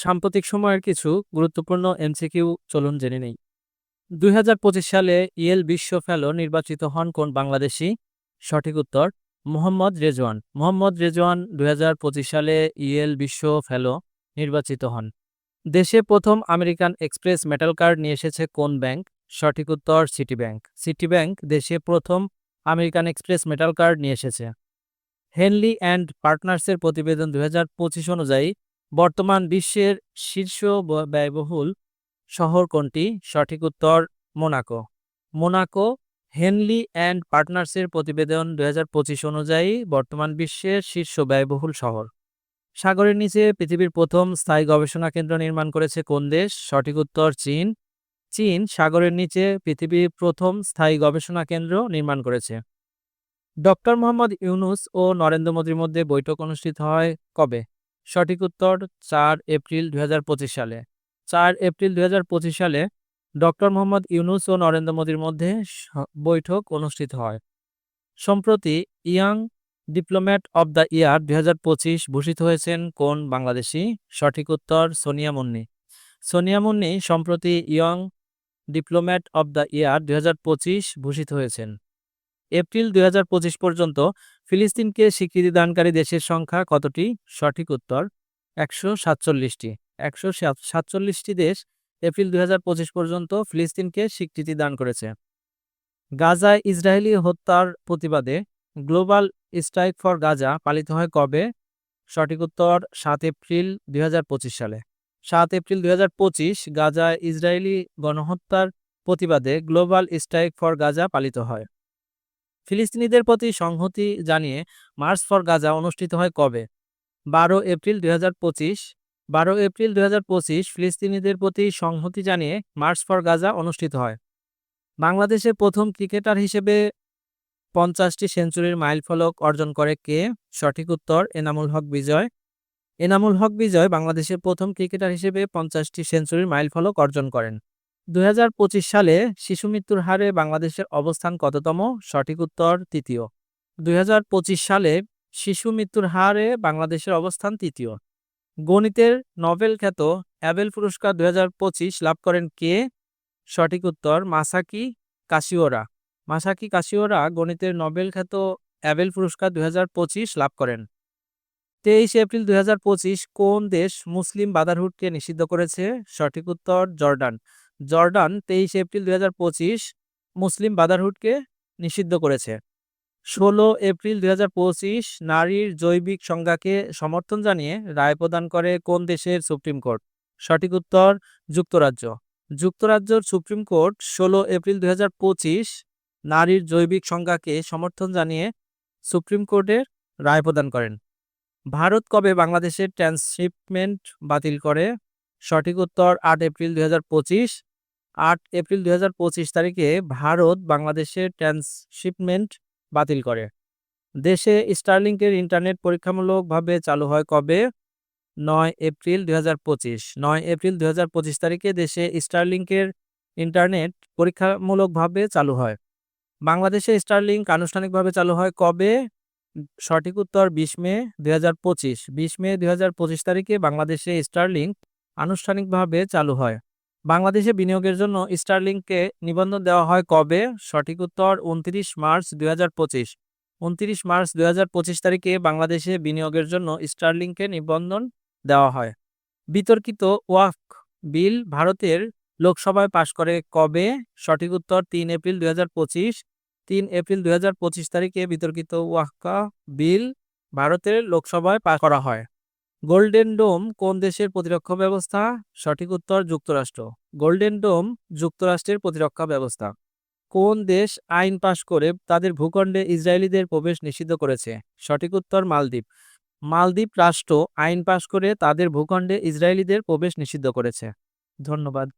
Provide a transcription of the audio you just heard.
সাম্প্রতিক সময়ের কিছু গুরুত্বপূর্ণ এমসিকিউ চলুন জেনে নেই। দুই হাজার পঁচিশ সালে ইয়েল বিশ্ব ফেলো নির্বাচিত হন কোন বাংলাদেশি? সঠিক উত্তর, মোহাম্মদ রেজওয়ান। মোহাম্মদ রেজওয়ান দুই হাজার পঁচিশ সালে ইয়েল বিশ্ব ফেলো নির্বাচিত হন। দেশে প্রথম আমেরিকান এক্সপ্রেস মেটাল কার্ড নিয়ে এসেছে কোন ব্যাংক? সঠিক উত্তর সিটি ব্যাংক সিটি ব্যাংক দেশে প্রথম আমেরিকান এক্সপ্রেস মেটাল কার্ড নিয়ে এসেছে। হেনলি অ্যান্ড পার্টনার্সের প্রতিবেদন দু হাজার পঁচিশ অনুযায়ী বর্তমান বিশ্বের শীর্ষ ব্যয়বহুল শহর কোনটি? সঠিক উত্তর, মোনাকো। মোনাকো, হেনলি অ্যান্ড পার্টনার্সের প্রতিবেদন দুই হাজার পঁচিশ অনুযায়ী বর্তমান বিশ্বের শীর্ষ ব্যয়বহুল শহর। সাগরের নিচে পৃথিবীর প্রথম স্থায়ী গবেষণা কেন্দ্র নির্মাণ করেছে কোন দেশ? সঠিক উত্তর, চীন। চীন সাগরের নিচে পৃথিবীর প্রথম স্থায়ী গবেষণা কেন্দ্র নির্মাণ করেছে। ডক্টর মোহাম্মদ ইউনুস ও নরেন্দ্র মোদীর মধ্যে বৈঠক অনুষ্ঠিত হয় কবে? সঠিক উত্তর চার এপ্রিল দুই হাজার পঁচিশ সালে। চার এপ্রিল দুই হাজার পঁচিশ সালে ডক্টর মোহাম্মদ ইউনুস ও নরেন্দ্র মোদীর মধ্যে বৈঠক অনুষ্ঠিত হয়। সম্প্রতি young diplomat of the year দুই হাজার পঁচিশ ভূষিত হয়েছেন কোন বাংলাদেশি? সঠিক উত্তর সোনিয়া মুন্নি। সোনিয়া মুন্নি সম্প্রতি young diplomat of the year দুই হাজার পঁচিশ ভূষিত হয়েছেন। এপ্রিল দুই হাজার পঁচিশ পর্যন্ত ফিলিস্তিনকে স্বীকৃতি দানকারী দেশের সংখ্যা কতটি? সঠিক উত্তর, একশো সাতচল্লিশটি। একশো সাতচল্লিশটি দেশ এপ্রিল দুই হাজার পঁচিশ পর্যন্ত ফিলিস্তিনকে স্বীকৃতি দান করেছে। গাজায় ইসরায়েলি হত্যার প্রতিবাদে গ্লোবাল স্ট্রাইক ফর গাজা পালিত হয় কবে? সঠিক উত্তর, সাত এপ্রিল দুই হাজার পঁচিশ সালে। সাত এপ্রিল দুই গাজায় ইসরায়েলি গণহত্যার প্রতিবাদে গ্লোবাল স্ট্রাইক ফর গাজা পালিত হয়। ফিলিস্তিনিদের প্রতি সংহতি জানিয়ে মার্চ ফর গাজা অনুষ্ঠিত হয় কবে? বারো এপ্রিল দুই বারো এপ্রিল দু হাজার পঁচিশ ফিলিস্তিনিদের প্রতি সংহতি জানিয়ে মার্চ ফর গাজা অনুষ্ঠিত হয়। বাংলাদেশের প্রথম ক্রিকেটার হিসেবে পঞ্চাশটি সেঞ্চুরির মাইলফলক অর্জন করে কে? সঠিক উত্তর, এনামুল হক বিজয়। এনামুল হক বিজয় বাংলাদেশের প্রথম ক্রিকেটার হিসেবে পঞ্চাশটি সেঞ্চুরির মাইলফলক অর্জন করেন। দুই হাজার পঁচিশ সালে শিশু মৃত্যুর হারে বাংলাদেশের অবস্থান কততম? সঠিক উত্তর তৃতীয়। দুই হাজার পঁচিশ সালে শিশু মৃত্যুর হারে বাংলাদেশের অবস্থান তৃতীয়। গণিতের নোবেল খ্যাত অ্যাবেল পুরস্কার দুই লাভ করেন কে? সঠিক উত্তর মাসাকি কাশিওরা। মাসাকি কাশিওরা গণিতের নোবেল খ্যাত অ্যাবেল পুরস্কার দুই হাজার পঁচিশ লাভ করেন। তেইশ এপ্রিল দুই হাজার পঁচিশ কোন দেশ মুসলিম বাদারহুডকে নিষিদ্ধ করেছে? সঠিক উত্তর জর্ডান। জর্ডান তেইশ এপ্রিল দুই হাজার পঁচিশ মুসলিম ব্রাদারহুডকে নিষিদ্ধ করেছে। ষোলো এপ্রিল দুই হাজার পঁচিশ নারীর জৈবিক সংজ্ঞাকে সমর্থন জানিয়ে রায় প্রদান করে কোন দেশের সুপ্রিম কোর্ট? সঠিক উত্তর, যুক্তরাজ্য। যুক্তরাজ্যের সুপ্রিম কোর্ট ষোলো এপ্রিল দুই হাজার পঁচিশ নারীর জৈবিক সংজ্ঞাকে সমর্থন জানিয়ে সুপ্রিম কোর্টের রায় প্রদান করেন। ভারত কবে বাংলাদেশের ট্রান্সশিপমেন্ট বাতিল করে? সঠিক উত্তর, আট এপ্রিল দুই হাজার পঁচিশ আট এপ্রিল দু হাজার পঁচিশ তারিখে ভারত বাংলাদেশের ট্রান্সশিপমেন্ট বাতিল করে। দেশে স্টারলিংকের ইন্টারনেট পরীক্ষামূলকভাবে চালু হয় কবে? নয় এপ্রিল দুই নয় এপ্রিল দু হাজার পঁচিশ তারিখে দেশে স্টারলিংকের ইন্টারনেট পরীক্ষামূলকভাবে চালু হয়। বাংলাদেশে স্টারলিংক আনুষ্ঠানিকভাবে চালু হয় কবে? সঠিক উত্তর বিশ মে দুই হাজার পঁচিশ। বিশ মে দুই হাজার পঁচিশ তারিখে বাংলাদেশে স্টারলিংক আনুষ্ঠানিকভাবে চালু হয়। বাংলাদেশে বিনিয়োগের জন্য স্টারলিংকে নিবন্ধন দেওয়া হয় কবে? সঠিক উত্তর উনত্রিশ মার্চ দুই হাজার পঁচিশ। উনত্রিশ মার্চ দুই হাজার পঁচিশ তারিখে বাংলাদেশে বিনিয়োগের জন্য স্টারলিংকে নিবন্ধন দেওয়া হয়। বিতর্কিত ওয়াক বিল ভারতের লোকসভায় পাশ করে কবে? সঠিক উত্তর তিন এপ্রিল দুই হাজার পঁচিশ। তিন এপ্রিল দুই হাজার পঁচিশ তারিখে বিতর্কিত ওয়াক্কা বিল ভারতের লোকসভায় পাশ করা হয়। গোল্ডেন ডোম কোন দেশের প্রতিরক্ষা ব্যবস্থা? সঠিক উত্তর যুক্তরাষ্ট্র। গোল্ডেন ডোম যুক্তরাষ্ট্রের প্রতিরক্ষা ব্যবস্থা। কোন দেশ আইন পাশ করে তাদের ভূখণ্ডে ইসরায়েলিদের প্রবেশ নিষিদ্ধ করেছে? সঠিক উত্তর মালদ্বীপ। মালদ্বীপ রাষ্ট্র আইন পাশ করে তাদের ভূখণ্ডে ইসরায়েলিদের প্রবেশ নিষিদ্ধ করেছে। ধন্যবাদ।